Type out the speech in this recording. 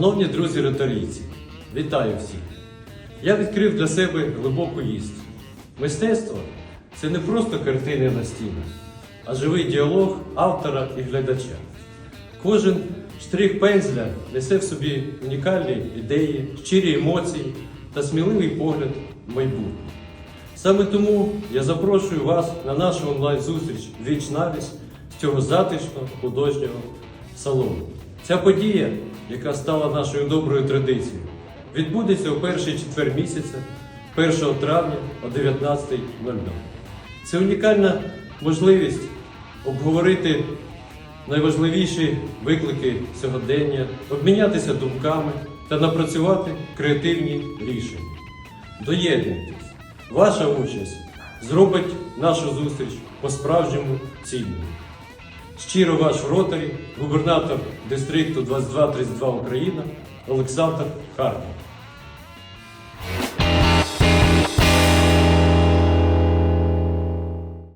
Шановні друзі ротарійці, вітаю всіх! Я відкрив для себе глибоку істину. Мистецтво це не просто картини на стінах, а живий діалог автора і глядача. Кожен штрих пензля несе в собі унікальні ідеї, щирі емоції та сміливий погляд в майбутнє. Саме тому я запрошую вас на нашу онлайн-зустріч віч навіч з цього затишного художнього салону. Ця подія, яка стала нашою доброю традицією, відбудеться у перший четвер місяця, 1 травня о 19.00. Це унікальна можливість обговорити найважливіші виклики сьогодення, обмінятися думками та напрацювати креативні рішення. Доєднуйтесь! Ваша участь зробить нашу зустріч по-справжньому цінною. Щиро ваш ротарі, губернатор дистрикту 2232 Україна Олександр Харків.